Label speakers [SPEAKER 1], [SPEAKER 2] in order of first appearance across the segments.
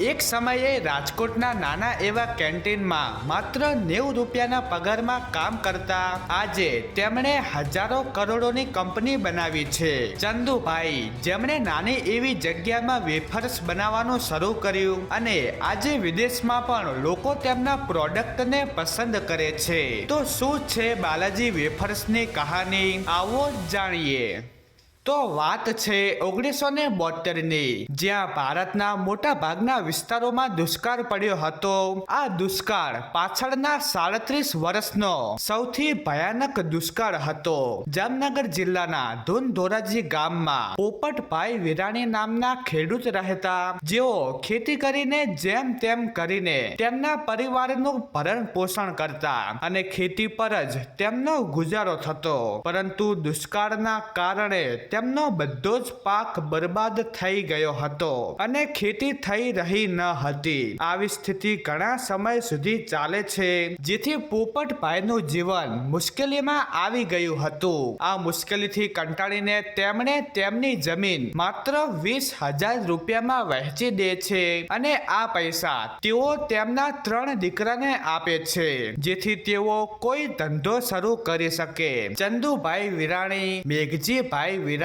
[SPEAKER 1] એક સમયે રાજકોટના નાના એવા કેન્ટીનમાં માત્ર નેવું રૂપિયાના પગારમાં કામ કરતા આજે તેમણે હજારો કરોડોની કંપની બનાવી છે. ચંદુભાઈ, જેમણે નાની એવી જગ્યામાં વેફર્સ બનાવવાનું શરૂ કર્યું અને આજે વિદેશમાં પણ લોકો તેમના પ્રોડક્ટને પસંદ કરે છે. તો શું છે બાલાજી વેફર્સની કહાની? આવો જાણીએ. તો વાત છે ઓગણીસો ને બોતેરની જ્યાં ભારતના મોટા ભાગના વિસ્તારોમાં દુષ્કાળ પડ્યો હતો. આ દુષ્કાળ પાછળના સાડત્રીસ વર્ષનો સૌથી ભયાનક દુષ્કાળ હતો. જામનગર જિલ્લાના ધોનધોરાજી ગામમાં પોપટભાઈ વિરાણી નામના ખેડૂત રહેતા. જેઓ ખેતી કરીને જેમ તેમ કરીને તેમના પરિવારનું ભરણ પોષણ કરતા અને ખેતી પર જ તેમનો ગુજારો થતો. પરંતુ દુષ્કાળના કારણે તેમનો બધો જ પાક બરબાદ થઈ ગયો હતો અને ખેતી થઈ રહી ન હતી. આવી સ્થિતિ ઘણા સમય સુધી ચાલે છે, જેથી પોપટભાઈનું જીવન મુશ્કેલીમાં આવી ગયું હતું. આ મુશ્કેલીથી કંટાળીને તેમણે તેમની જમીન માત્ર વીસ હજાર રૂપિયામાં વહેંચી દે છે અને આ પૈસા તેઓ તેમના ત્રણ દીકરાને આપે છે, જેથી તેઓ કોઈ ધંધો શરૂ કરી શકે. ચંદુભાઈ વિરાણી, મેઘજીભાઈ વિરાણી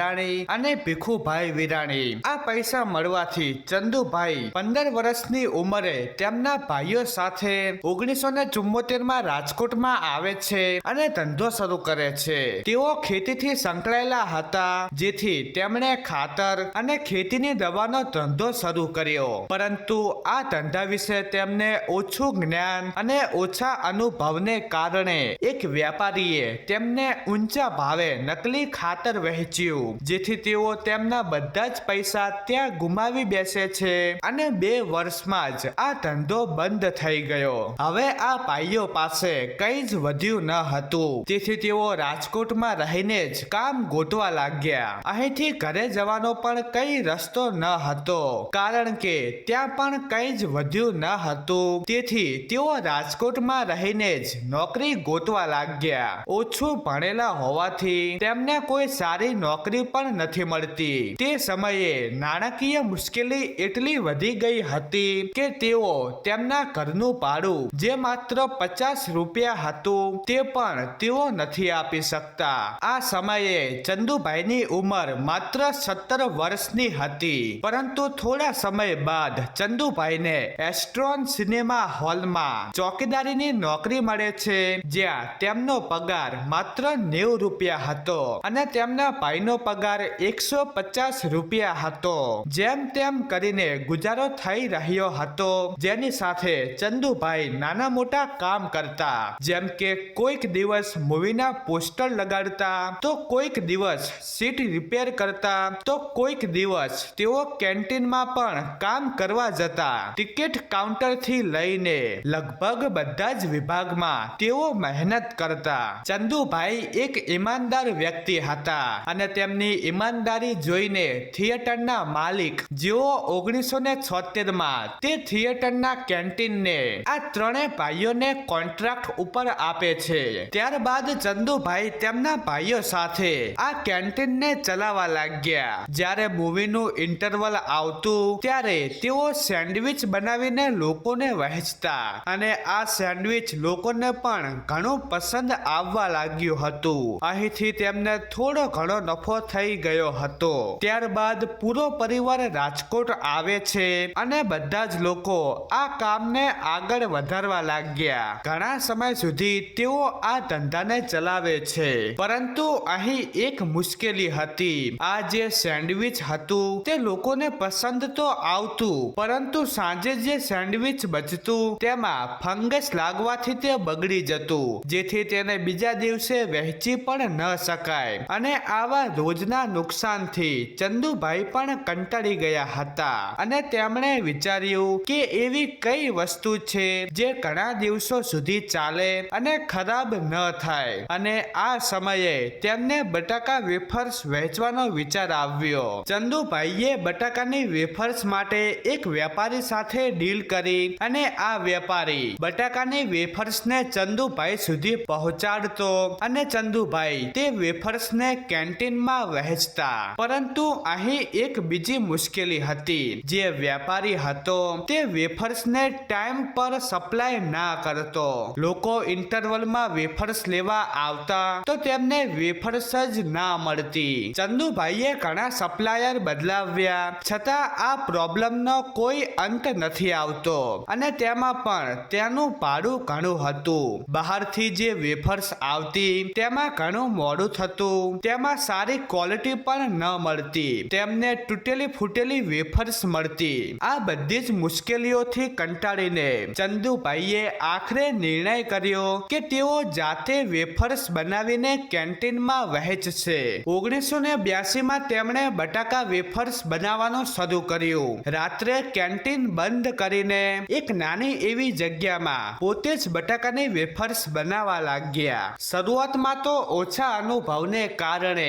[SPEAKER 1] અને ભીખુભાઈ વિરાણી. આ પૈસા મળવાથી ચંદુભાઈ પંદર વર્ષની ઉંમરે તેમના ભાઈઓ સાથે ઓગણીસો ને ચુમ્મોતેરમાં રાજકોટમાં આવે છે અને ધંધો શરૂ કરે છે. તેઓ ખેતીથી સંકળાયેલા હતા, જેથી તેમણે ખાતર અને ખેતીની દવાનો ધંધો શરૂ કર્યો. પરંતુ આ ધંધા વિશે તેમને ઓછું જ્ઞાન અને ઓછા અનુભવને કારણે એક વેપારીએ તેમને ઊંચા ભાવે નકલી ખાતર વહેંચ્યું. જેથી તેઓ તેમના બધા જ પૈસા ત્યાં ગુમાવી બેસે છે અને બે વર્ષમાં જ આ ધંધો બંધ થઈ ગયો. હવે આ ભાઈઓ પાસે કંઈ જ વધ્યું ન હતું. તેથી તેઓ રાજકોટમાં રહીને જ કામ ગોતવા લાગ્યા. અહીંથી ઘરે જવાનો પણ કઈ રસ્તો ન હતો, કારણ કે ત્યાં પણ કંઈ જ વધ્યું ન હતું. તેથી તેઓ રાજકોટમાં રહીને જ નોકરી ગોતવા લાગ્યા. ઓછું ભણેલા હોવાથી તેમને કોઈ સારી નોકરી પણ નથી મળતી. તે સમયે નાણાકીય મુશ્કેલી એટલી વધી ગઈ હતી કે તેઓ તેમના ઘરનું ભાડું જે માત્ર પચાસ રૂપિયા હતું તે પણ તેઓ નથી આપી શકતા. આ સમયે ચંદુભાઈની ઉંમર માત્ર સત્તર વર્ષની હતી. પરંતુ થોડા સમય બાદ ચંદુભાઈને એસ્ટ્રોન સિનેમા હોલમાં ચોકીદારીની નોકરી મળે છે, જ્યાં તેમનો પગાર માત્ર નેવું રૂપિયા હતો અને તેમના ભાઈનો પગાર એકસો પચાસ રૂપિયા હતો. જેમ તેમ કરીને ગુજારો થઈ રહ્યો હતો. જેની સાથે ચંદુભાઈ નાના મોટા કામ કરતા. જેમ કે કોઈક દિવસ મૂવીના પોસ્ટર લગાડતા, તો કોઈક દિવસ સીટ રિપેર કરતા, તો કોઈક દિવસ તેઓ કેન્ટીનમાં પણ કામ કરવા જતા. ટિકિટ કાઉન્ટરથી લઈને લગભગ બધા જ વિભાગમાં તેઓ મહેનત કરતા. ચંદુભાઈ એક ઈમાનદાર વ્યક્તિ હતા અને તેમની ઈમાનદારી જોઈને થિયેટરના માલિક જેઓ ઓગણીસો ને છોતેરમાં તે થિયેટરના કેન્ટીનને આ ત્રણેય ભાઈઓને કોન્ટ્રાક્ટ ઉપર આપે છે. ત્યારબાદ ચંદુભાઈ તેમના ભાઈઓ સાથે આ કેન્ટીનને ચલાવવા લાગ્યા. જ્યારે મૂવીનું ઇન્ટરવલ આવતું, ત્યારે તેઓ સેન્ડવિચ બનાવીને લોકોને વહેંચતા અને આ સેન્ડવિચ લોકોને પણ ઘણું પસંદ આવવા લાગ્યું હતું. અહીંથી તેમને થોડો ઘણો નફો થઈ ગયો હતો. ત્યારબાદ પૂરો પરિવાર રાજકોટ આવે છે અને બધા જ લોકો આ કામને આગળ વધારવા લાગ્યા. ઘણા સમય સુધી તેઓ આ ધંધાને ચલાવે છે. પરંતુ અહીં એક મુશ્કેલી હતી. આ જે સેન્ડવિચ હતું તે લોકોને પસંદ તો આવતું, પરંતુ સાંજે જે સેન્ડવિચ બચતું તેમાં ફંગસ લાગવાથી તે બગડી જતું, જેથી તેને બીજા દિવસે વહેંચી પણ ન શકાય. અને આવા રોજના નુકસાનથી ચંદુભાઈ પણ કંટાળી ગયા હતા. અને તેમણે વિચાર્યું કે એવી કઈ વસ્તુ છે જે ઘણા દિવસો સુધી ચાલે અને ખરાબ ન થાય. અને આ સમયે તેમને બટાકા વેફર્સ વહેંચવાનો વિચાર આવ્યો. ચંદુભાઈએ બટાકાની વેફર્સ માટે એક વેપારી સાથે ડીલ કરી અને આ વેપારી બટાકાની વેફર્સને ચંદુભાઈ સુધી પહોંચાડતો અને ચંદુભાઈ તે વેફર્સને કેન્ટીનમાં કેન્ટીનમાં વહેંચતા. પરંતુ અહીં એક બીજી મુશ્કેલી હતી. જે વેપારી હતો, તે વેફર્સને ટાઈમ પર સપ્લાય ના કરતો. લોકો ઇન્ટરવલમાં વેફર્સ લેવા આવતા, તો તેમને વેફર્સ જ ના મળતી. ચંદુભાઈએ ઘણા સપ્લાયર બદલાવ્યા. છતાં આ પ્રોબ્લેમનો કોઈ અંત નથી આવતો. અને તેમાં પણ તેનું ભાડું ઘણું હતું. બહારથી જે વેફર્સ આવતી, તેમાં ઘણું મોડું થતું. તેમાં સારી ક્વોલિટી પણ ન મળતી. તેમને તૂટેલી ફૂટેલી વેફર્સ મળતી. આ બધી જ મુશ્કેલીઓથી કંટાળીને ચંદુભાઈએ આખરે નિર્ણય કર્યો કે તેઓ જાતે વેફર્સ બનાવીને કેન્ટીનમાં વહેંચશે. ઓગણીસો ને બ્યાસીમાં તેમણે બટાકા વેફર્સ બનાવવાનું શરૂ કર્યું. રાત્રે કેન્ટીન બંધ કરીને એક નાની એવી જગ્યામાં પોતે જ બટાકાની વેફર્સ બનાવવા લાગ્યા. શરૂઆતમાં તો ઓછા અનુભવને કારણે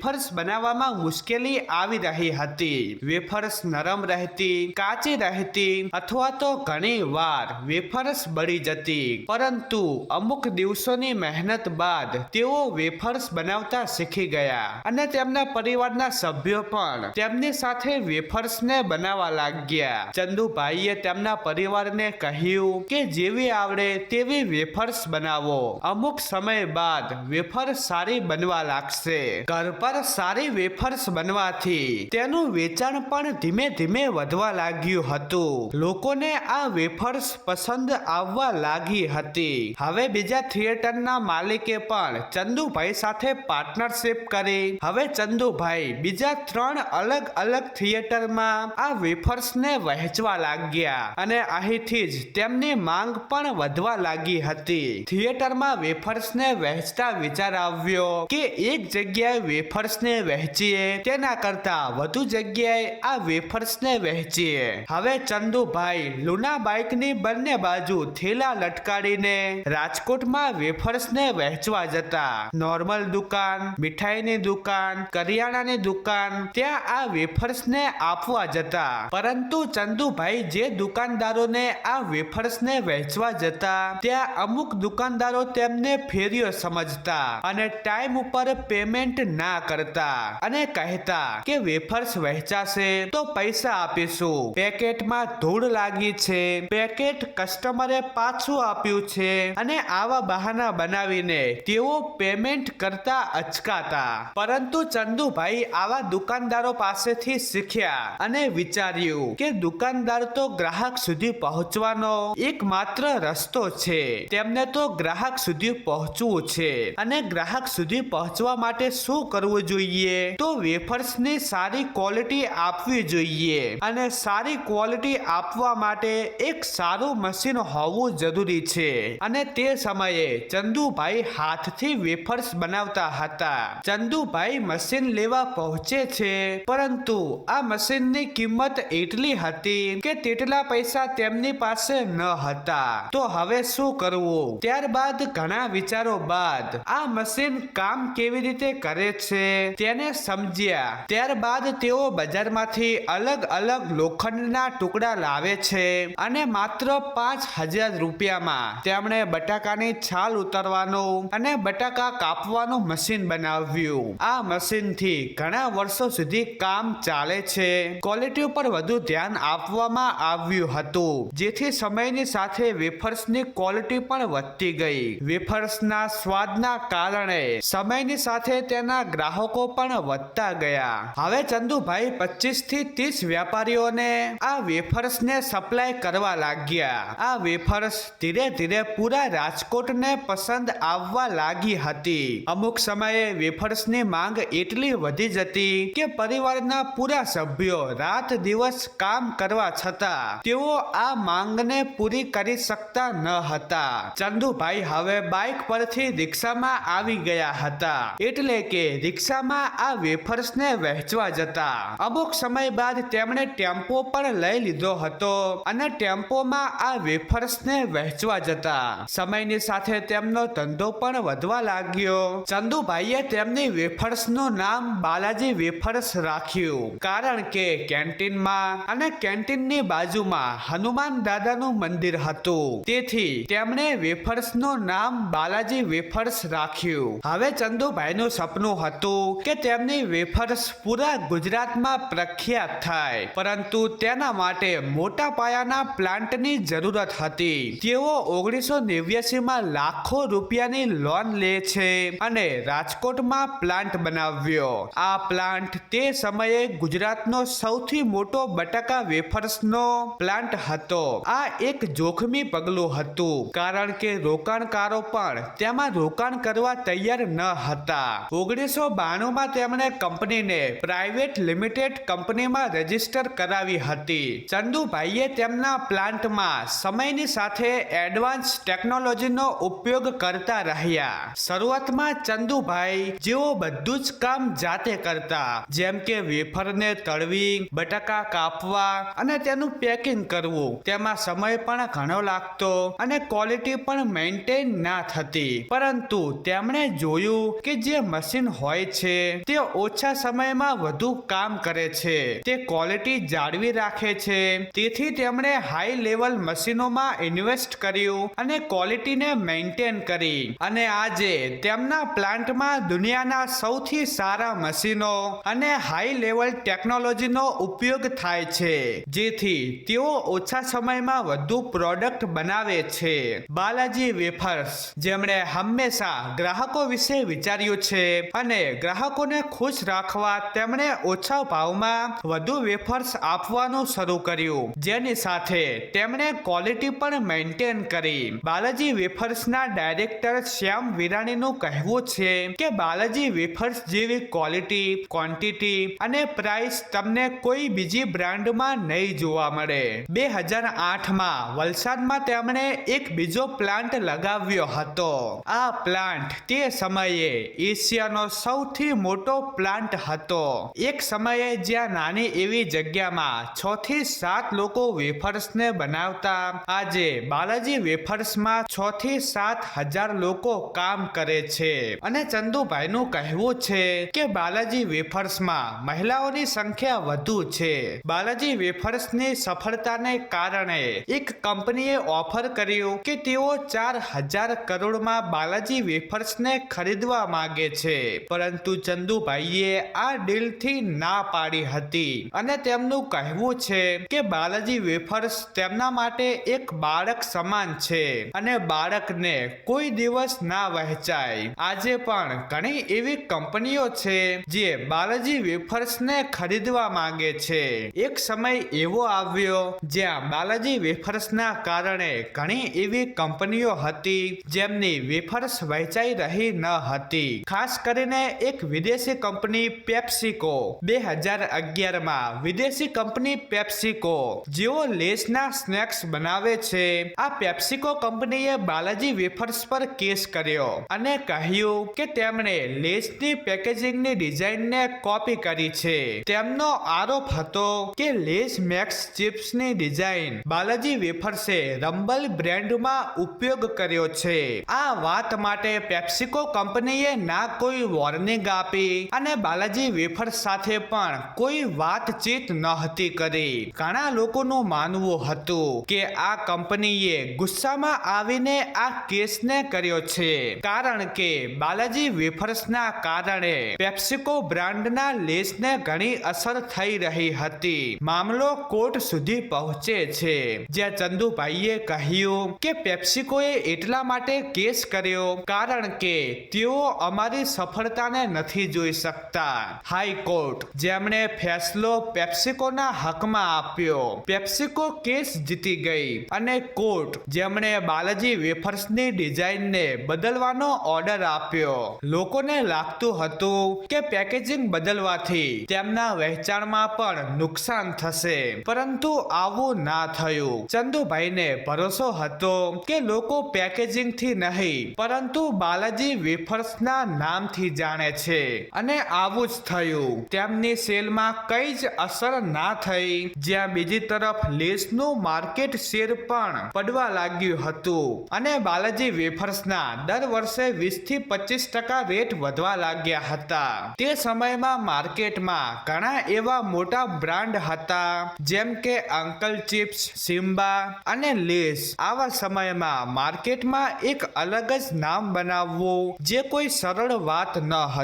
[SPEAKER 1] વેફર્સ બનાવવામાં મુશ્કેલી આવી રહી હતી. વેફર્સ નરમ રહેતી, કાચી રહેતી અથવા તો ઘણી વાર વેફર્સ બળી જતી. પરંતુ અમુક દિવસોની મહેનત બાદ તેઓ વેફર્સ બનાવતા શીખી ગયા અને તેમના પરિવારના સભ્યો પણ તેમની સાથે વેફર્સને બનાવવા લાગ્યા. ચંદુભાઈએ તેમના પરિવારને કહ્યું કે જેવી આવડે તેવી વેફર્સ બનાવો. અમુક સમય બાદ વેફર સારી બનવા લાગશે. ઘર પર સારી વેફર્સ બનવાથી તેનું વેચાણ પણ ધીમે ધીમે વધવા લાગ્યું હતું. લોકોને આ વેફર્સ પસંદ આવવા લાગી હતી. હવે બીજા થિયેટરના માલિકે પણ ચંદુભાઈ સાથે પાર્ટનરશિપ કરી. હવે ચંદુભાઈ બીજા ત્રણ અલગ અલગ થિયેટરમાં આ વેફર્સને વહેંચવા લાગ્યા અને અહીંથી જ તેમની માંગ પણ વધવા લાગી હતી. થિયેટરમાં વેફર્સને વહેંચતા વિચાર આવ્યો કે એક જગ્યાએ વેફર્સને વહેંચીએ. તેના કરતા વધુ જગ્યાએ આ વેફર્સને વહેંચીએ. હવે ચંદુભાઈ, લુના બાઇકની બંને બાજુ થેલા લટકાડીને રાજકોટમાં વેફર્સને વહેંચવા જતા. નોર્મલ દુકાન, મીઠાઈની દુકાન, કરિયાણાની દુકાન, ત્યાં આ વેફર્સને આપવા જતા. પરંતુ ચંદુભાઈ જે દુકાનદારોને આ વેફર્સને વહેંચવા જતા, ત્યાં અમુક દુકાનદારો તેમને ફેરિયો સમજતા અને ટાઈમ ઉપર પેમેન્ટ ના કરતા અને કહેતા કે વેફર્સ વહેંચાશે તો પૈસા આપીશું. પેકેટમાં ધૂળ લાગી છે. પેકેટ કસ્ટમરે પાછું આપ્યું છે અને આવા બહાના બનાવીને તેઓ પેમેન્ટ કરતા અચકાતા. પરંતુ ચંદુભાઈ આવા દુકાનદારો પાસેથી શીખ્યા અને વિચાર્યું કે દુકાનદાર તો ગ્રાહક સુધી પહોંચવાનો એકમાત્ર રસ્તો છે. તેમને તો ગ્રાહક સુધી પહોંચવું છે. અને ગ્રાહક સુધી પહોંચવા માટે શું કરવું જોઈએ, તો વેફર્સની સારી ક્વોલિટી આપવી જોઈએ અને સારી ક્વોલિટી આપવા માટે એક સારું મશીન હોવું જરૂરી છે. અને તે સમયે ચંદુભાઈ હાથથી વેફર્સ બનાવતા હતા. ચંદુભાઈ મશીન લેવા પહોંચે છે, પરંતુ આ મશીનની કિંમત એટલી હતી કે તેટલા પૈસા તેમની પાસે ન હતા. તો હવે શું કરવું? ત્યારબાદ ઘણા વિચારો બાદ આ મશીન કામ કેવી રીતે કરે છે? તેને સમજ્યા. ત્યારબાદ તેઓ બજારમાંથી અલગ અલગ લોખંડના ટુકડા લાવે છે અને માત્ર પાંચ હજાર રૂપિયામાં તેમણે બટાકાની છાલ ઉતારવાનું અને બટાકા કાપવાનું મશીન બનાવ્યું. આ મશીનથી ઘણા વર્ષો સુધી કામ ચાલે છે. ક્વોલિટી ઉપર વધુ ધ્યાન આપવામાં આવ્યું હતું. જેથી સમયની સાથે વેફર્સની ક્વોલિટી પણ વધતી ગઈ. વેફર્સના સ્વાદના કારણે સમયની સાથે તેના ગ્રાહકો પણ વધતા ગયા. હવે ચંદુભાઈ પચીસથી ત્રીસ વેપારીઓને આ વેફર્સને સપ્લાય કરવા લાગ્યા. આ વેફર્સ ધીરે ધીરે પૂરા રાજકોટને પસંદ આવવા લાગી હતી. અમુક સમયે વેફર્સની માંગ એટલી વધી જતી કે પરિવારના પૂરા સભ્યો રાત દિવસ કામ કરવા છતાં તેઓ આ માંગને પૂરી કરી શકતા ન હતા. ચંદુભાઈ હવે બાઇક પરથી રિક્ષામાં આવી ગયા હતા. એટલે કે રિક્ષામાં આ વેફર્સને વહેંચવા જતા. અમુક સમય બાદ તેમણે ટેમ્પો પણ લઈ લીધો હતો અને ટેમ્પોમાં આ વેફર્સને વહેંચવા જતા. સમયની સાથે તેમનો ધંધો પણ વધવા લાગ્યો. ચંદુભાઈએ તેમની વેફર્સનું નામ બાલાજી વેફર્સ રાખ્યું. કારણ કે કેન્ટીનમાં અને કેન્ટીનની બાજુમાં હનુમાન દાદાનું મંદિર હતું. તેથી તેમણે વેફર્સનું નામ બાલાજી વેફર્સ રાખ્યું. હવે ચંદુભાઈનું સપનું હતું હતું કે તેમની વેફર્સ પૂરા ગુજરાતમાં પ્રખ્યાત થાય. પરંતુ તેના માટે મોટા પાયાના પ્લાન્ટની જરૂરત હતી. તેઓ ઓગણીસો નેવ્યાસીમાં લાખો રૂપિયાની લોન લે છે અને રાજકોટમાં પ્લાન્ટ બનાવ્યો. આ પ્લાન્ટ તે સમયે ગુજરાતનો સૌથી મોટો બટાકા વેફર્સનો પ્લાન્ટ હતો. આ એક જોખમી પગલું હતું, કારણ કે રોકાણકારો પણ તેમાં રોકાણ કરવા તૈયાર ન હતા. ઓગણીસો બાણુંમાં તેમણે કંપનીને પ્રાઇવેટ લિમિટેડ કંપનીમાં રજિસ્ટર કરાવી હતી. ચંદુભાઈએ તેમના પ્લાન્ટમાં સમયની સાથે એડવાન્સ ટેકનોલોજીનો ઉપયોગ કરતા રહ્યા. શરૂઆતમાં ચંદુભાઈ જેઓ બધું જ કામ જાતે કરતા, જેમ કે વેફરને તળવી, બટાકા કાપવા અને તેનું પેકિંગ કરવું. તેમાં સમય પણ ઘણો લાગતો અને ક્વોલિટી પણ મેન્ટેન ના થતી. પરંતુ તેમણે જોયું કે જે મશીન હોય છે. તે ઓછા સમયમાં વધુ કામ કરે છે. તે ક્વોલિટી જાળવી રાખે છે. તેથી તેમણે હાઈ લેવલ મશીનોમાં ઇન્વેસ્ટ કર્યું અને ક્વોલિટીને મેન્ટેન કરી. અને આજે તેમના પ્લાન્ટમાં દુનિયાના સૌથી સારા મશીનો અને હાઈ લેવલ ટેકનોલોજીનો ઉપયોગ થાય છે. જેથી તેઓ ઓછા સમયમાં વધુ પ્રોડક્ટ બનાવે છે. બાલાજી વેફર્સ, જેમણે હંમેશા ગ્રાહકો વિશે વિચાર્યું છે અને ગ્રાહકોને ખુશ રાખવા તેમણે ઓછા ભાવમાં વધુ વેફર્સ આપવાનું શરૂ કર્યું. જેની સાથે તેમણે ક્વોલિટી પણ મેન્ટેન કરી. બાલાજી વેફર્સના ડાયરેક્ટર શ્યામ વિરાણીનું કહેવું છે કે બાલાજી વેફર્સ જેવી ક્વોલિટી, ક્વોન્ટિટી અને પ્રાઇસ તમને કોઈ બીજી બ્રાન્ડમાં નહીં જોવા મળે. બે હજાર આઠમાં વલસાડમાં તેમણે એક બીજો પ્લાન્ટ લગાવ્યો હતો. આ પ્લાન્ટ તે સમયે એશિયાનો સૌથી મોટો પ્લાન્ટ હતો. એક સમયે જ્યાં નાની એવી જગ્યામાં છ થી સાત લોકો વેફર્સને બનાવતા, આજે બાલાજી વેફર્સમાં છ થી સાત હજાર લોકો કામ કરે છે. અને ચંદુભાઈનું કહેવું છે કે બાલાજી વેફર્સમાં મહિલાઓની સંખ્યા વધુ છે. બાલાજી વેફર્સની સફળતાને કારણે એક કંપનીએ ઓફર કર્યું કે તેઓ ચાર હજાર કરોડમાં બાલાજી વેફર્સને ખરીદવા માંગે છે. પરંતુ ચંદુભાઈએ આ ડીલથી ના પાડી હતી. અને તેમનું કહેવું છે કે બાલાજી વેફર્સ તેમના માટે એક બાળક સમાન છે અને બાળકને કોઈ દિવસ ના વહેંચાય. આજે પણ ઘણી એવી કંપનીઓ છે જે બાલાજી વેફર્સને ખરીદવા માંગે છે. એક સમય એવો આવ્યો જ્યાં બાલાજી વેફર્સના કારણે ઘણી એવી કંપનીઓ હતી જેમની વેફર્સ વહેંચાઈ રહી ન હતી. ખાસ કરીને એક વિદેશી કંપની પેપ્સિકો. બે હજાર અગિયારમાં વિદેશી કંપની પેપ્સિકો. જેઓ લેસના સ્નેક્સ બનાવે છે. આ પેપ્સિકો કંપનીએ બાલાજી વેફર્સ પર કેસ કર્યો અને કહ્યું કે તેમણે લેસની પેકેજિંગની ડિઝાઇનને કોપી કરી છે. તેમનો આરોપ હતો કે લેસ મેક્સ ચિપ્સની ડિઝાઇન બાલાજી વેફર્સે રંબલ બ્રેન્ડમાં ઉપયોગ કર્યો છે. આ વાત માટે પેપ્સિકો કંપનીએ ના કોઈ વોર્નિંગ આપી અને બાલાજી વેફર્સ સાથે પણ કોઈ વાતચીત નહોતી કરી. ઘણા લોકોનું માનવું હતું કે આ કંપનીએ ગુસ્સામાં આવીને આ કેસને કર્યો છે. કારણ કે બાલાજી વેફર્સના કારણે પેપ્સિકો બ્રાન્ડના લેસને ઘણી અસર થઈ રહી હતી. મામલો કોર્ટ સુધી પહોંચે છે. જ્યાં ચંદુભાઈએ કહ્યું કે પેપ્સિકોએ એટલા માટે કેસ કર્યો કારણ કે તેઓ અમારી સફળતાને નથી જોઈ શકતા. હાઈકોર્ટ, જેમણે ફેસલો પેપ્સિકોના હકમાં આપ્યો. પેપ્સિકો કેસ જીતી ગઈ અને કોર્ટ, જેમણે બાલાજી વેફર્સની ડિઝાઇનને બદલવાનો ઓર્ડર આપ્યો. લોકોને લાગતું હતું કે પેકેજિંગ બદલવાથી તેમના વહેંચાણમાં પણ નુકસાન થશે. પરંતુ આવું ના થયું. ચંદુભાઈને ભરોસો હતો કે લોકો પેકેજિંગથી નહીં, પરંતુ બાલાજી વેફર્સના નામથી જાણે છે. અને આવું જ થયું. તેમની સેલમાં કઈ જ અસર ના થઈ. જ્યાં બીજી તરફ લેસનું માર્કેટ શેર પણ પડવા લાગ્યું હતું. અને બાલાજી વેફર્સના દર વર્ષે વીસથી પચીસ ટકા રેટ વધવા લાગ્યા હતા. તે સમયમાં માર્કેટમાં ઘણા એવા મોટા બ્રાન્ડ હતા, જેમ કે અંકલ ચિપ્સ, સિમ્બા અને લેસ. આવા સમયમાં માર્કેટમાં એક અલગ જ નામ બનાવવું જે કોઈ સરળ વાત ન હતી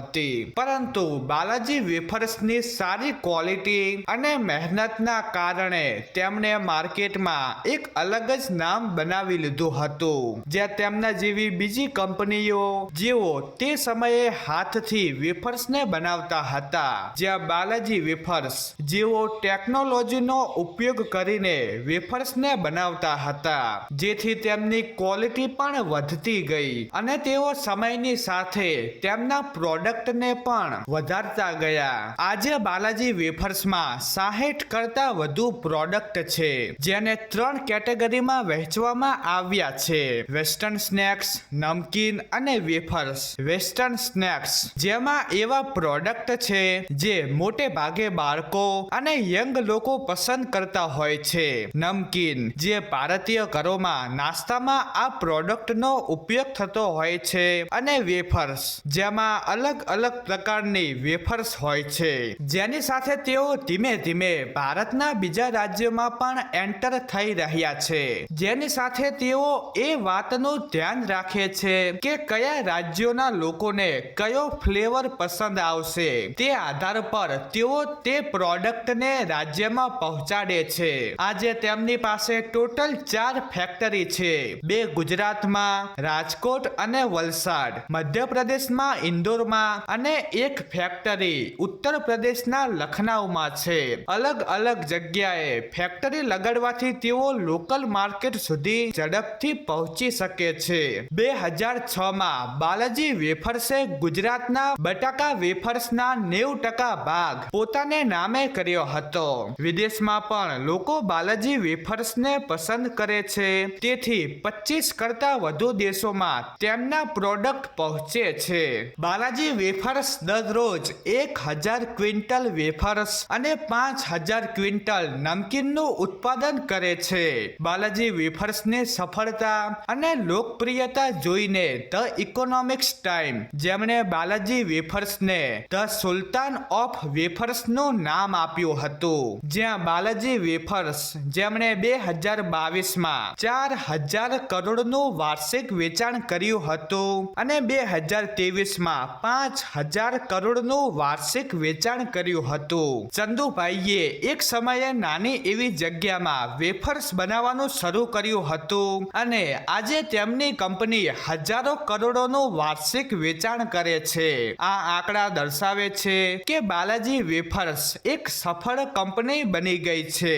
[SPEAKER 1] પરંતુ બાલાજી વેફર્સની સારી ક્વોલિટી અને મહેનતના કારણે તેમણે માર્કેટમાં એક અલગ જ નામ બનાવી લીધું હતું જ્યાં તેમના જેવી બીજી કંપનીઓ જેઓ તે સમયે હાથથી વેફર્સને બનાવતા હતા. જ્યાં બાલાજી વેફર્સ જેઓ ટેકનોલોજીનો ઉપયોગ કરીને વેફર્સને બનાવતા હતા, જેથી તેમની ક્વોલિટી પણ વધતી ગઈ અને તેઓ સમયની સાથે તેમના પ્રોડક્ટને પણ વધારતા ગયા. આજે બાલાજી વેફર્સમાં સાહીઠ કરતા વધુ પ્રોડક્ટ છે, જેને ત્રણ કેટેગરીમાં વહેંચવામાં આવ્યા છે. વેસ્ટર્ન સ્નેક્સ, નમકીન અને વેફર્સ. વેસ્ટર્ન સ્નેક્સ જેમાં એવા પ્રોડક્ટ છે, જે મોટે ભાગે બાળકો અને યંગ લોકો પસંદ કરતા હોય છે. નમકીન, જે ભારતીય ઘરોમાં નાસ્તામાં આ પ્રોડક્ટનો ઉપયોગ થતો હોય છે, અને વેફર્સ, જેમાં અલગ અલગ પ્રકારની વેફર્સ હોય છે. જેની સાથે તેઓ ધીમે ધીમે ભારતના બીજા રાજ્યોમાં પણ એન્ટર થઈ રહ્યા છે. જેની સાથે તેઓ એ વાતનું ધ્યાન રાખે છે કે કયા રાજ્યોના લોકોને કયો ફ્લેવર પસંદ આવશે. તે આધાર પર તેઓ તે પ્રોડક્ટને રાજ્યમાં પહોંચાડે છે. આજે તેમની પાસે ટોટલ ચાર ફેક્ટરી છે. બે ગુજરાતમાં, રાજકોટ અને વલસાડ. મધ્યપ્રદેશમાં, ઇન્દોરમાં અને એક ફેક્ટરી ઉત્તર પ્રદેશના લખનઉમાં છે. અલગ અલગ જગ્યાએ ફેક્ટરી લગાડવાથી તેઓ લોકલ માર્કેટ સુધી ઝડપથી પહોંચી શકે છે. બે હજાર છ માં બાલાજી વેફર્સે ગુજરાતના બટાકા વેફર્સના નેવું ટકા ભાગ પોતાને નામે કર્યો હતો. વિદેશમાં પણ લોકો બાલાજી વેફર્સને પસંદ કરે છે. તેથી પચીસ કરતા વધુ દેશોમાં તેમના પ્રોડક્ટ પહોંચે છે. બાલાજી વેફર્સ દરરોજ એક હજાર ક્વિન્ટલ વેફર્સ અને પાંચ હજાર ક્વિન્ટલ નમકીનનું ઉત્પાદન કરે છે. બાલાજી વેફર્સની સફળતા અને લોકપ્રિયતા જોઈને ધ ઇકોનોમિક્સ ટાઈમ, જેમણે બાલાજી વેફર્સને ધ સુલતાન ઓફ વેફર્સનું નામ આપ્યું હતું. જ્યાં બાલાજી વેફર્સ, જેમણે બે હજાર બાવીસમાં ચાર હજાર કરોડનું વાર્ષિક વેચાણ કર્યું હતું અને બે હજાર ત્રેવીસમાં પાંચ હજાર કરોડનું વાર્ષિક વેચાણ કર્યું હતું. ચંદુભાઈએ એક સમયે નાની એવી જગ્યામાં વેફર્સ બનાવવાનું શરૂ કર્યું હતું અને આજે તેમની કંપની હજારો કરોડોનું વાર્ષિક વેચાણ કરે છે. આ આંકડા દર્શાવે છે કે બાલાજી વેફર્સ એક સફળ કંપની બની ગઈ છે.